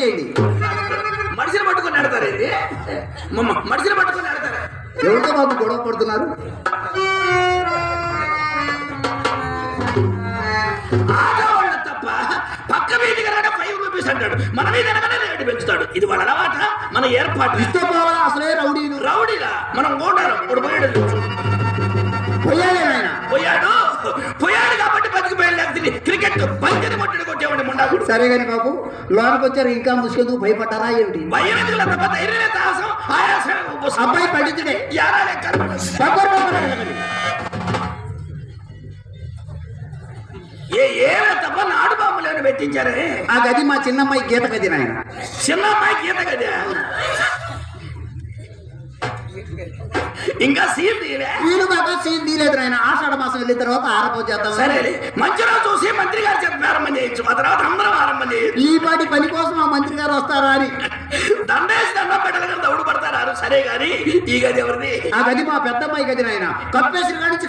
దయచేయండి మనిషిని పట్టుకొని మమ్మ మనిషిని పట్టుకొని నడతారా ఎవరితో బాబు గొడవ పడుతున్నారు? ఆడవాళ్ళ తప్ప పక్క వీధికి ఫైవ్ రూపీస్ అంటాడు. మన మీద రేటు పెంచుతాడు. ఇది వాళ్ళ అలవాట మన ఏర్పాటు. పోవాలా అసలే రౌడీలు. రౌడీలా? మనం ఓడారు ఇప్పుడు పోయాడు పోయాడు. పోయాడు. క్రికెట్ కొట్టేవాడి ముండాకుడు సరే కానీ బాబు లోనికి వచ్చారు ఇంకా ముసుకెందుకు భయపడ్డారా ఏమిటి భయం ఎందుకు తప్ప ధైర్యమే సాహసం ఆయాసం ఉపశమనం. అబ్బాయి పండితుడే. ఏ ఏమే తప్ప నాడు బాంబులను పెట్టించారే? ఆ గది మా చిన్నమ్మాయి గీత గది నాయన. చిన్న అమ్మాయి గీత కదా ఇంకా తీయలే. వీలు బాగా సీన్ తీయలేదు నాయన. ఆషాఢ మాసం వెళ్ళిన తర్వాత ఆరంభం చేద్దాం సరే మంచి రోజు చూసి మంత్రి గారి చేత ప్రారంభం చేయొచ్చు. ఆ తర్వాత అందరం ఆరంభం చేయొచ్చు ఈ పాటి పని కోసం ఆ మంత్రి గారు వస్తారా అని. దండేసి దండం పెట్టాలి దౌడు పడతారు? సరే గాని ఈ గది ఎవరిది? ఆ గది మా పెద్దమ్మాయి గది నాయన. కప్పేసిన కాడి నుంచి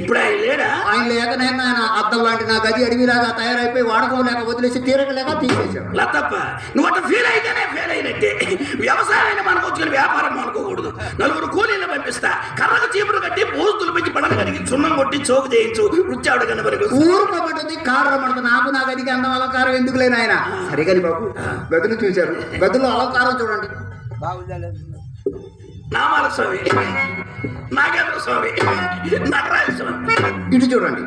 ఇప్పుడు ఆయన లేడా? ఆయన లేక నేను ఆయన అద్దం లాంటి నా గది అడవిలాగా తయారైపోయి వాడకం లేక వదిలేసి తీరక లేక తీసేశాడు. లతప్ప నువ్వు అట్లా ఫీల్ అయితేనే ఫెయిల్ అయినట్టే. వ్యవసాయం మనకు వచ్చిన వ్యాపారం అనుకోకూడదు. నలుగురు కూలీలు పంపిస్తా కర్రకు చీపురు కట్టి పూజ తులిపించి పడలు కడిగి సున్నం కొట్టి చోకు చేయించు. రుచాడు కనబడి ఊరు పడుతుంది కారు రమ్మంటుంది నాకు నా గదికి అందం అలంకారం ఎందుకు లేని ఆయన సరే కానీ బాబు గదులు చూశారు. గదుల్లో అలంకారం చూడండి. నామాల స్వామి. నాగేంద్ర స్వామి. నటరాజ స్వామి. ఇటు చూడండి.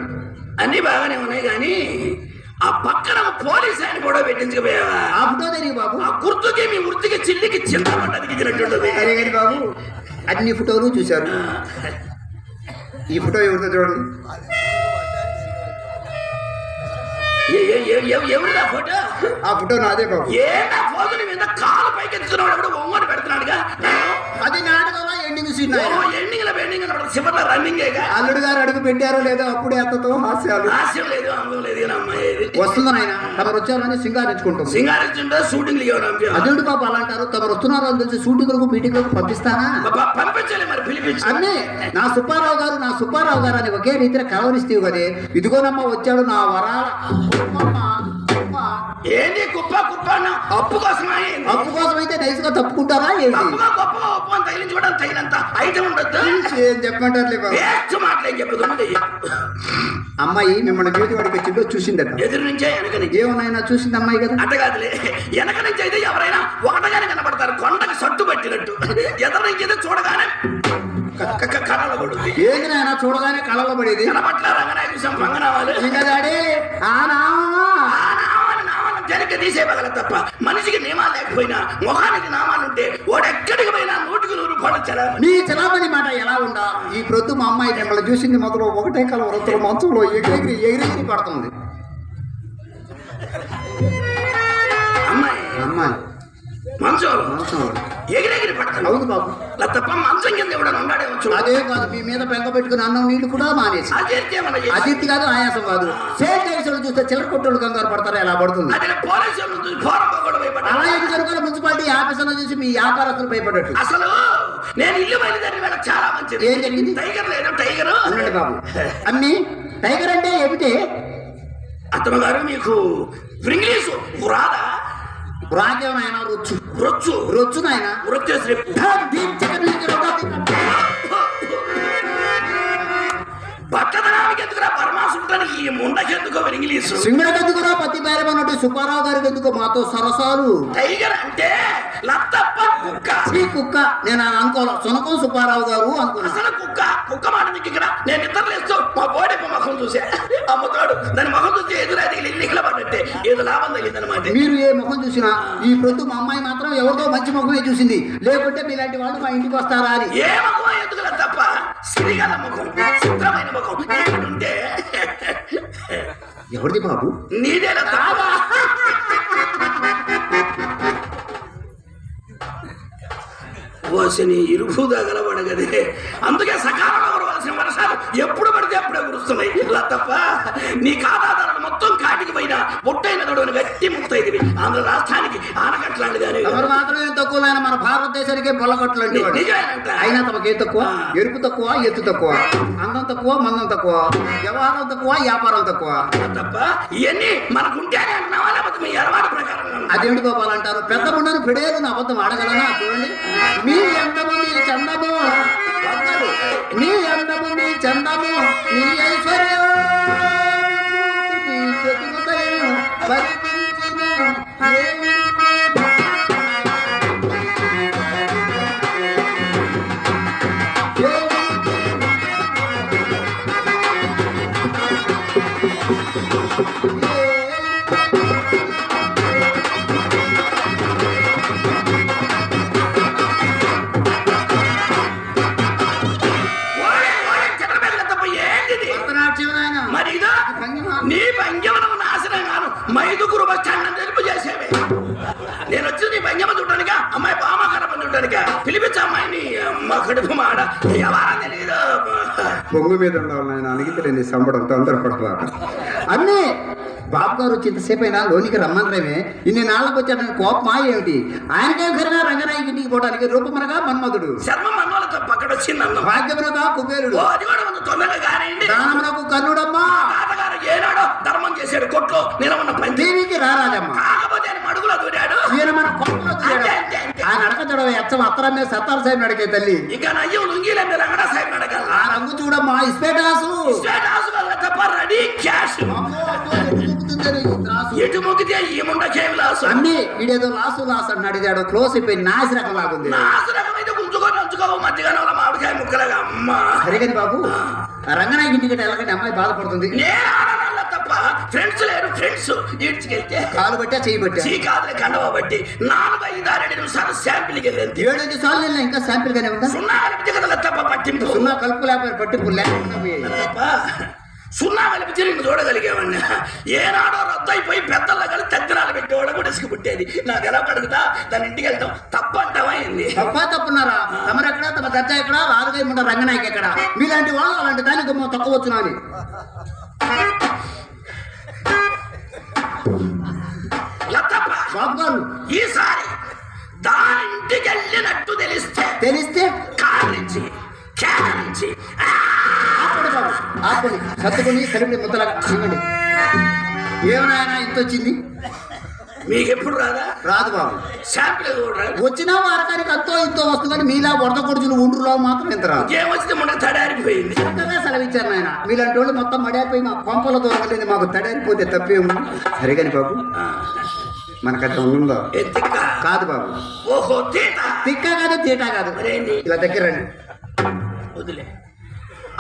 అన్ని బాగానే ఉన్నాయి కానీ ఆ పక్కన పోలీస్ ఆయన కూడా పెట్టించకపోయావా? బాబు? ఆ గుర్తుకి మీ వృత్తికి చిల్లికి చింత పడ్డది ఇచ్చినట్టుంటది సరే కానీ బాబు అన్ని ఫోటోలు చూశారు. ఈ ఫోటో ఎవరితో చూడండి. ఏ- ఏ- ఏ- ఎవ- ఎవరిదా ఫోటో? ఆ ఫోటో నాదే బాబు. ఏంటా ఫోటో మీద కాలు పైకి ఎత్తుకున్నాడు ఒంగోని పెడుతున్నాడుగా? ఎండింగ్ ఎండింగ్ రన్నింగేగా అల్లుడు గారు అడుగు పెట్టారో లేదో అప్పుడే అత్తతో హాస్యాలు. హాస్యం లేదు అందం లేదు. కానీ అమ్మాయి ఇది. వస్తుంది ఆయన తమరు వచ్చారని సింగారించుకుంటుంది సింగారించుంటే షూటింగ్ అదేంటి బాబు అలా అంటారు తమరు వస్తున్నారు అని తెలిసి షూటింగ్లకు మీటింగ్లకు పంపిస్తానా? పంపించాలి మరి పిలిపించు. అన్నీ నా సుబ్బారావు గారు నా సుబ్బారావు గారు అని ఒకే రీతిలో కలవరిస్తేవు కదే ఇదిగోనమ్మ వచ్చాడు నా వరాల. అమ్మమ్మ, అమ్మ. ఏంటి కుప్ప కుప్ప అప్పు కోసం. అప్పు కోసం అయితే నైస్గా తప్పుకుంటారా ఏంటి తప్పుగా గొప్పగా ఉప్పు అని తగిలించుకోవడం తగినంత ఐటమ్ ఉండొద్దు? ఏం వేస్ట్ మాటలేం చెప్పదు అమ్మాయి మిమ్మల్ని జ్యోతి వాడికి వచ్చిందో చూసిందట. ఎదురు నుంచే వెనక నుంచి. ఏమన్నాయినా చూసింది అమ్మాయి కదా? అట్టగాదులే వెనక నుంచి అయితే ఎవరైనా ఒకటగానే కనపడతారు కొండకి సట్టు పట్టినట్టు. ఎదురు నుంచి అయితే చూడగానే కళలు కొడుతుంది ఏంటి నాయన చూడగానే కళలో పడేది? కనపట్ల రంగనాయ చూసాం ఇంకా దాడే ఆనా? వెనక తీసేయగల తప్ప మనిషికి నియమాలు లేకపోయినా ముఖానికి నామాలు ఉంటే వాడెక్కడికి పోయినా నూటికి నూరు పడ చలా నీ చలామణి మాట ఎలా ఉందా? ఈ ప్రొద్దు మా అమ్మాయి మిమ్మల్ని చూసింది మొదలు ఒకటే కల వృత్తుల మంచంలో ఎగిరి ఎగిరి పడుతుంది. అమ్మాయి అమ్మాయి. మంచం ఎగిరెగిరి పడతాను అవును బాబు. తప్ప మంచం కింద ఎవడన్నా ఉన్నాడేమో చూడు. అదే కాదు మీ మీద బెంగ పెట్టుకుని అన్నం నీళ్ళు కూడా మానేసి. అదితి కాదు ఆయాసం కాదు. సేల్ చూస్తే చిల్లర కొట్టోళ్ళు కంగారు పడతారు? ఎలా పడుతుంది? అలా ఎందుకు అనుకోవాలి? మున్సిపాలిటీ ఆఫీసర్లు చూసి మీ వ్యాపారస్తులు భయపడట్టు అసలు నేను ఇల్లు బయలుదేరి వేళ చాలా మంచిది. ఏం జరిగింది? టైగర్ లేదు టైగర్? ఉండండి బాబు. అన్ని టైగర్ అంటే ఏమిటి? అతను గారు మీకు ఇంగ్లీషు రాదా ఆయన రొచ్చు. రొచ్చు రొచ్చు నాయన. ఎందుకురా పరమాసుంటానికి ఈ ముండకెందుకో ఇంగ్లీషు? సింగడకెందుకు కూడా పత్తి బేరమన్నట్టు సుబ్బారావు గారికి ఎందుకు మాతో సరసాలు? టైగర్ అంటే లత్తప్ప కుక్క. ఈ కుక్క నేను అనుకోను. సునకం సుబ్బారావు గారు అనుకున్నా అసలు కుక్క కుక్క మాట నీకు ఇక్కడ నేను నిద్రలేస్తూ మా బోడెప్ప ముఖం చూసా. అమ్ముతాడు దాని ముఖం చూసి ఎదురు అది ఇల్లు పడ్డట్టే. ఏదో లాభం తగిలింది అనమాట మీరు ఏ ముఖం చూసినా ఈ ప్రొద్దు మా అమ్మాయి మాత్రం ఎవరితో మంచి ముఖమే చూసింది. లేకుంటే మీలాంటి వాళ్ళు మా ఇంటికి వస్తారా అని. ఏ ముఖం ఎందుకులా తప్ప? సిరిగల ముఖం చిత్రమైన ముఖం. ఉంటే? ఎవరిది బాబు? నీదేలా పోసిని ఇరుపు తగలబడగదే అందుకే సకాలంలో కురవలసిన వర్షాలు ఎప్పుడు పడితే అప్పుడే కురుస్తున్నాయి ఇలా తప్ప నీ ఖాతాదారు మొత్తం కాటికి పోయిన పొట్టైన గడువుని గట్టి ముత్తైదివి ఆంధ్ర రాష్ట్రానికి ఆనకట్లాంటి కానీ ఎవరు మాత్రమే తక్కువ మన భారతదేశానికి. నిజమేనంట అయినా తమకి తక్కువ? ఎరుపు తక్కువ ఎత్తు తక్కువ? అందం తక్కువ మందం తక్కువ? వ్యవహారం తక్కువ వ్యాపారం తక్కువ? తప్ప ఇవన్నీ మనకుంటేనే అంటున్నావా? లేకపోతే మీ అలవాటు ప్రకారం అదేమిటి గోపాల్ అంటారు? పెద్ద ఉండని పిడేలు అబద్ధం ఆడగలనా చూడండి. మీ మీ చందము. నీ అందము మీ చందము. నీ ఐశ్వర్యం. ఎవరా తెలియదు బొంగు మీద ఉండాలి నాయన అణిగితలేని సంబడం తొందరపడతారు అన్నీ బాబు గారు వచ్చి ఇంతసేపు అయినా లోనికి రమ్మనరేమే ఇన్ని నాళ్ళకు వచ్చాడని కోపమా ఏమిటి? ఆయనకేం కరిగా రంగనాయకి ఇంటికి పోవడానికి రూపమనగా మన్మధుడు. శర్మ వచ్చింది అన్నం భాగ్యమునగా కుబేరుడు. ఓ, అది కూడా ఉంది తొందరగా కానివ్వండి దానమునకు కర్ణుడమ్మా. తాతగారు ఏనాడో ధర్మం చేశాడు కొట్లో నిలవన్న దేవికి రారాజమ్మ కాకపోతే ఆయన మడుగులో దూరాడు. ఈయన మన. ఆ నడక చూడవ ఎచ్చం అత్తరం మీద సత్తాల సాహెబ్ నడికే తల్లి. ఇంకా నయ్యం లుంగీల మీద రంగడా సాహెబ్ నడగల ఆ రంగు చూడమ్మా ఇస్పేటాసు. హౌస్ వల్ల తప్ప రెడీ క్యాష్. ఎటు మొక్కితే ఈ ముండ కేవలాసు అన్ని వీడేదో లాసు లాసు అన్నాడు ఇదాడు క్లోజ్ అయిపోయి నాసి రకం లాగుంది. నాసు రకమైతే గుంజుకొని ఉంచుకోవు మధ్యగానే వాళ్ళ మామిడికాయ ముక్కలుగా. అమ్మ. సరిగని బాబు రంగనాయకి ఇంటికి వెళ్ళకండి అమ్మాయి బాధపడుతుంది. నేను? ఫ్రెండ్స్ లేరు ఫ్రెండ్స్. ఈడ్చుకెళ్తే కాలు బట్టా చేయి బట్టా చీకాదులు కండవ బట్టి నాలుగు ఐదు ఆరు నిమిషాలు శాంపిల్కి వెళ్ళింది ఏడైదు సార్లు వెళ్ళినా ఇంకా శాంపిల్ గానే ఉందా? సున్నా కదా తప్ప పట్టింపు. సున్నా కలుపు లేకపోయి పట్టింపు లేకుండా సున్నా కలిపితే నేను చూడగలిగేవాడిని ఏనాడో రద్దు అయిపోయి పెద్దల్లో కలిసి తగ్గినాలు పెట్టేవాళ్ళు కూడా ఇసుకు పుట్టేది. నాకు ఎలా కడుగుతా? దాని ఇంటికి వెళ్తాం. తప్పు అంటావా ఏంది? తప్పా తప్పున్నారా? తమరెక్కడ? తమ దర్జా ఎక్కడ? రారుగా ముండ రంగనాయకి ఎక్కడ? మీలాంటి వాళ్ళు అలాంటి దానికి తక్కువ వచ్చునా ఈసారి దాని ఇంటికి వెళ్ళినట్టు తెలిస్తే తెలిస్తే? కారు నుంచి కేక నుంచి. ఆ! ఆపండి బాబు ఆపండి. సర్దుకొని సరిపడి ముద్దలాగా చూడండి ఏమనాయనా ఇంత వచ్చింది? మీకు ఎప్పుడు రాదా? రాదు బాబు. శాంపిల్ వచ్చినా వారకానికి అంతో ఇంతో వస్తుందని మీలా వరద కొడుచులు ఉండ్రులో మాత్రం ఇంత రాదు ఏమొచ్చితే మొన్న తడారిపోయింది. చక్కగా సెలవిచ్చారు నాయన. మీలాంటి వాళ్ళు మొత్తం మడిపోయి మా పంపల దొరకలేదు మాకు తడారిపోతే తప్పేము సరిగని బాబు మనకట్ట ఉందో కాదు బాబు. ఓహో తీత? తిక్క కాదు తీట కాదు. ఇలా దగ్గర రండి. వదిలే.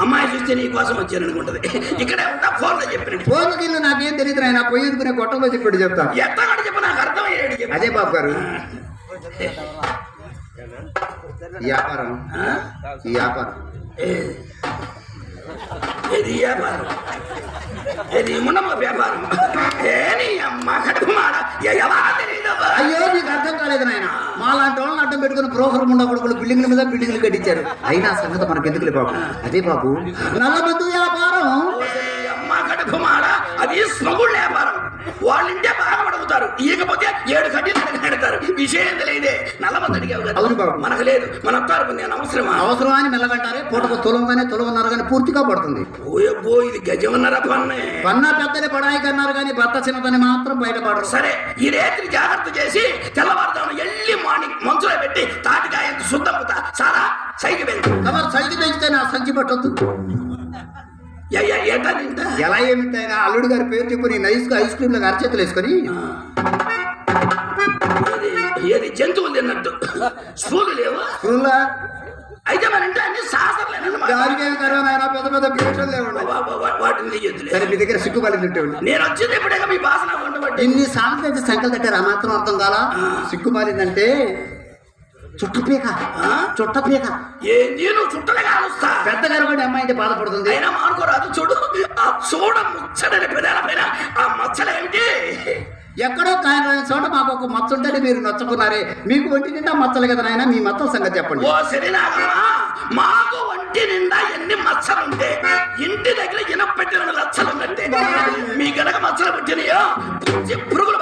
అమ్మాయి చూస్తే నీ కోసం వచ్చాను అనుకుంటది ఇక్కడే ఫోన్లో చెప్పినట్టు. ఫోన్ గిల్లు నాకేం తెలియదు నాయన. పొయ్యి గొట్టంలో చెప్పాడు చెప్తా ఎత్తగాడు చెప్పు నాకు అర్థం అయ్యాడు అదే బాబు గారు. వ్యాపారం. వ్యాపారం. వ్యాపారం? వ్యాపారం? ఏని అమ్మ అయ్యో నీకు అర్థం కాలేదు నాయన. మా లాంటి వాళ్ళని అడ్డం పెట్టుకుని ప్రోగ్రామ్ ఉండ కొడుకులు బిల్డింగ్ల మీద బిల్డింగ్లు కట్టించారు. అయినా సంగతి మనకు ఎందుకులే బాబు? అదే బాబు వ్యాపారం. అమ్మ కడుపు మాడ అది స్మగుళ్ళ వ్యాపారం. వాళ్ళింటే బాగా అడుగుతారు. ఇకపోతే ఏడు కడ్డీలు కడతారు విషయం తెలియదే. నల్లమంది అడిగావు కదా. అవును బాబు. మనకు లేదు. మన అత్తారు నేను అవసరమా? అవసరం అని మెల్లగంటారే పూటకు తులంగానే తులమన్నారు కానీ పూర్తిగా పడుతుంది. ఓయబ్బో ఇది గజమన్నర పన్నే. పన్నా పెద్దలే పడాయికి అన్నారు కానీ భర్త చిన్నతని మాత్రం బయటపడరు సరే ఈ రేత్రి జాగ్రత్త చేసి తెల్లవారుజామున ఎల్లి మార్నింగ్ మంచులో పెట్టి తాటికాయ శుద్ధముతా చాలా సైకి కవర్ సైజు పెంచితే నా సంచి పట్టొద్దు? ఎలా ఏమిటైనా అల్లుడు గారి పేరు చెప్పుని నైస్గా ఐస్ క్రీమ్ లాగా అరచేతులు వేసుకొని. ఏది జంతువులు తిన్నట్టు. స్పూన్లు లేవు? స్కూల్లో అయితే మన ఇంట్లో అన్ని అయినా పెద్ద పెద్ద పీటలు లేవండి వాటిని సరే మీ దగ్గర సిగ్గుపడి తింటేవాడు నేను వచ్చింది ఎప్పుడే మీ భాష ఇన్ని సాంకేతిక సంకలు కట్టారు ఆ మాత్రం అర్థం కాలా? సిగ్గుమాలిందంటే చుట్టపీక చుట్టపీక నేను చుట్టలే కాలుస్తా పెద్ద కరగండి అమ్మాయి అయితే బాధపడుతుంది. అయినా మానుకోరాదు చూడు. ఆ చూడ ముచ్చడని పెదాల పైన. ఆ మచ్చలేమిటి ఎక్కడో కాయన చోట మాకు ఒక మచ్చ ఉంటేనే మీరు నొచ్చుకున్నారే. మీకు ఒంటి నిండా మచ్చలు కదా నాయన? మీ మచ్చల సంగతి చెప్పండి. ఓ శరీరాగమా మాకు ఒంటి నిండా ఎన్ని మచ్చలుంటే ఇంటి దగ్గర ఇనపెట్టిన లచ్చలు ఉన్నట్టే మీ గనక మచ్చలు పట్టినయో పురుగులు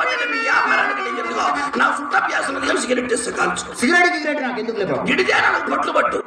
కలిసి సిగరెట్ ఇస్తే కాల్చు సిగరెట్ గిగరెట్ నాకు ఎందుకు లేవు గిడితే నాకు పట్లు పట్టు